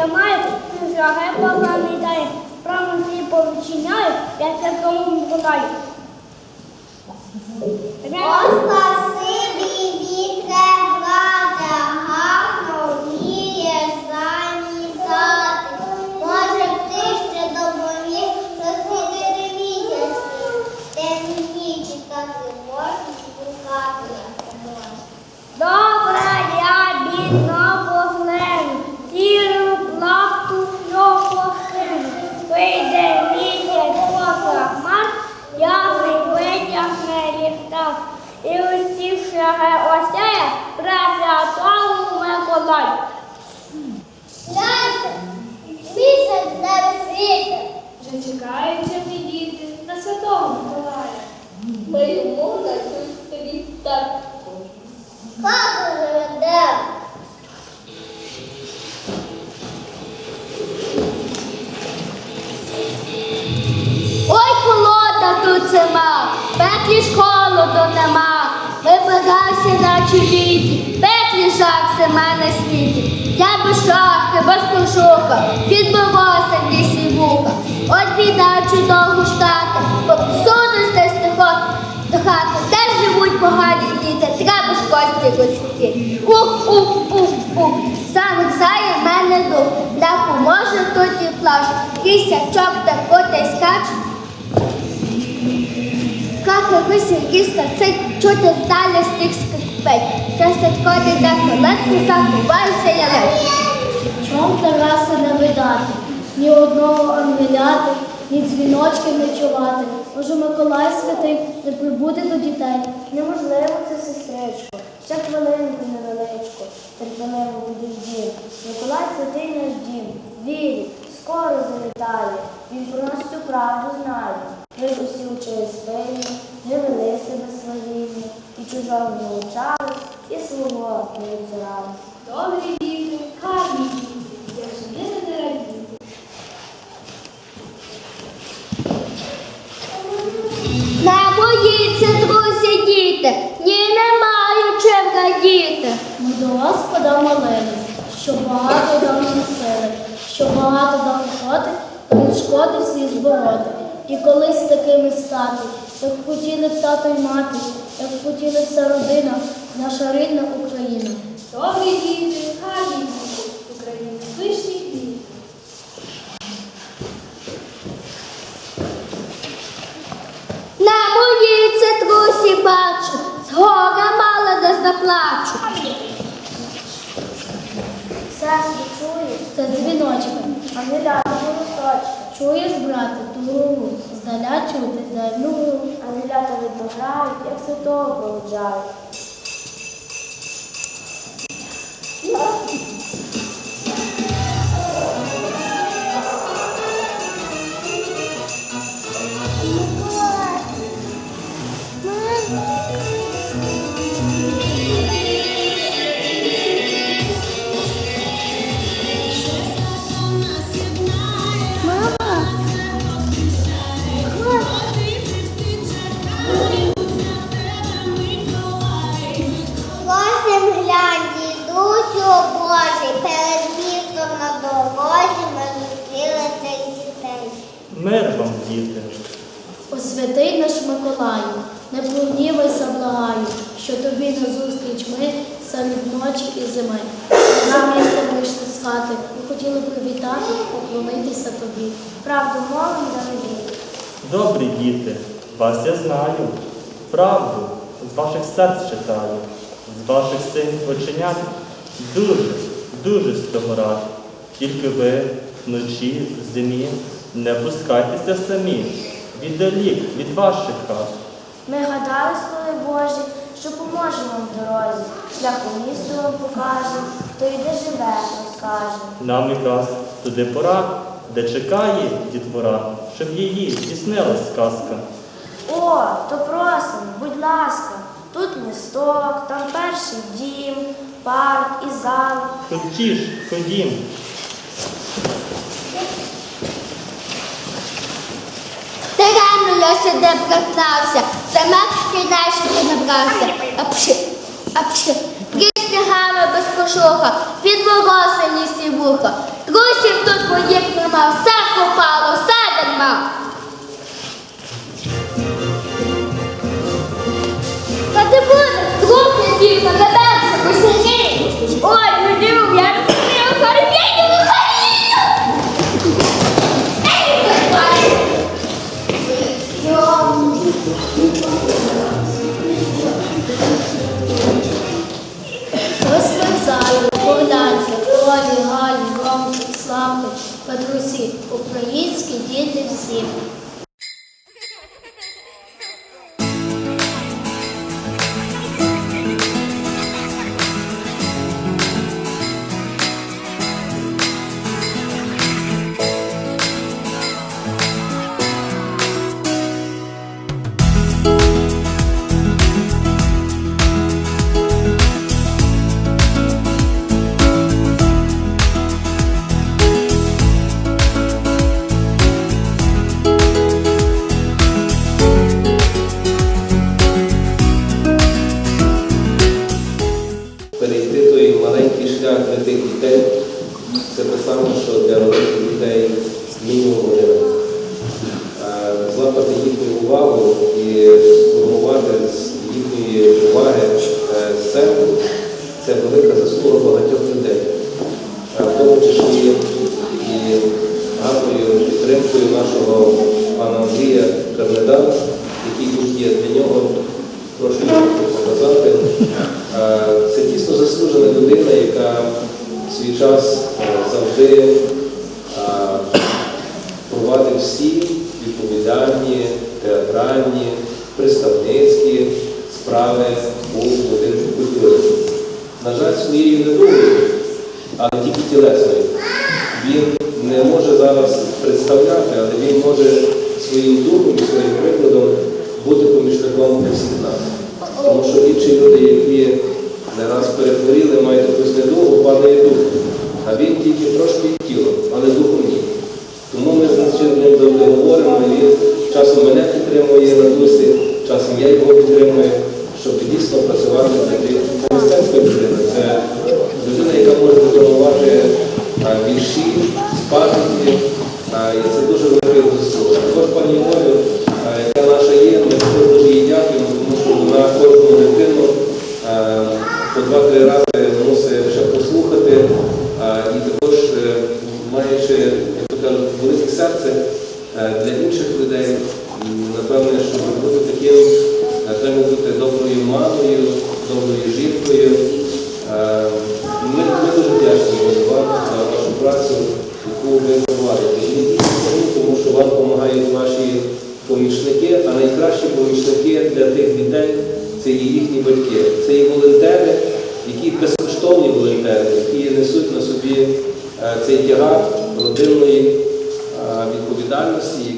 я маю, жаге не дає. Право свій повчиняю, я це кому подаю. Усі шаги осяє, пресвятому Миколаю. Гляньте, місяць де світить. Вже чекають живі діти на святого Миколая. Ми йому дадуть тобі так. Хату заведемо. Ой, холода тут зима, пеклі ж холоду нема. Літі, пеклі жах зима на світі. Я без шахти, без кожуха, підбивався в лісі вуха. От біда чудову штати, десь тихо до хати. Де живуть погані діти, треба ж кості кості. Ух, ух, ух, ух. Саме зає мене дух, де поможе тут і плач. Кисячок та коти скач. Как висить цей чути далі стих скрипить. Часто ходить до хвилинки, заховаюся я лиш. Чом Тараса не видати, ні одного ангеляти, ні дзвіночків не чувати. Може, Миколай святий не прибуде до дітей. Неможливо це, сестричко. Ще хвилинку невеличку, терпеливо підождів. Миколай святий наш дім, вірить, скоро завітає. Він про нас всю правду знає. Ви ж усі учили спині, не вели себе своїми, і чужого не і свого не відзирали. Добрі діти, гарні діти, як же не радіти. Не боїться, друзі, діти, ні не маю чим радіти. Ми до Господа молились, що багато дав нам сили, що багато дав охоти, та від шкоди всі збороти. І колись такими стати, як хотіли б тато й мати, як хотіли вся родина, наша рідна Україна. Добрі діти, гарні діти, України, вишні квіти. Не боїться, друзі, бачу, згора мало де заплачу. Сестри, чуєш? Це дзвіночка. А не ляти голосочки. Чуєш, брате, ту здаля чути, дай ну. Ангелята відбирають, як святого проводжають. Просим Божий, перед містом на дорозі ми зустріли цих дітей. Мир вам, діти. О святий наш Миколаю, не прогнівайся, благаю, що тобі назустріч ми серед ночі і зими. За місто вийшли з хати, ми хотіли привітати, поклонитися тобі. Правду мовим дорогі. Добрі діти, вас я знаю. Правду з ваших серць читаю, з ваших синіх оченят. Дуже, дуже з того рад. Тільки ви вночі, в зимі, не пускайтеся самі. Віддалік від ваших хат. Ми гадали, слуги Божі, що поможемо в дорозі. Шлях у місто вам покажемо, хто і де живе, розкаже. Нам якраз туди пора, де чекає дітвора, щоб її здійснилась сказка. О, то просимо, будь ласка, тут місток, там перший дім, парк і зал. Ходіть, ходім, Даремно я сюди пригнався, Семек шкільнешки набрався. Апши, апши. Пріснягами без панчоха, під волоси лісі вуха. Друзів тут моїх нема, все попало, Ой, не див, я розумію. Ось вокзали, Богданці, Колі, Галі, Ромки, Славки, Петрусі, українські діти всі. Маленький для тих дітей, це те саме, що для великих дітей мінімум година. Е, Злапати їхню увагу і сформувати з їхньої уваги е, це велика заслуга багатьох людей. Е, В тому числі і гарною підтримкою нашого пана Андрія Карнеда, який тут є для нього прошу показати. Це дійсно заслужена людина, яка в свій час е, завжди е, провадив всі відповідальні, театральні, представницькі справи у будинку культури. На жаль, своєю недовгою, але тільки тілесною. Він не може зараз представляти, але він може своїм духом і своїм прикладом бути помічником для всіх нас. Тому що інші люди, які не раз перехворіли, мають якусь недугу, падає дух. А він тільки трошки тілом, але духом ні. Тому ми з ним завжди говоримо, і він часом мене підтримує на дусі, часом я його підтримую, щоб дійсно працювати. Це мистецька людина, це людина, яка може а, вірші, з і це дуже велика заслуга. Також пані Олю, а, яка наша є, ми також дуже їй дякуємо, тому що вона кожну дитину а, по два-три рази мусить ще послухати, а, і також е, маючи, як то кажуть, велике серце е, для інших людей, напевне, щоб бути таким, треба бути доброю мамою, доброю жінкою. Е, Ми, ми дуже вдячні вам за вашу працю, яку ви проводите. І не тільки тому що вам допомагають ваші помічники, а найкращі помічники для тих дітей це є їхні батьки. Це є волонтери, які безкоштовні волонтери, які несуть на собі е, цей тягар родинної е, відповідальності,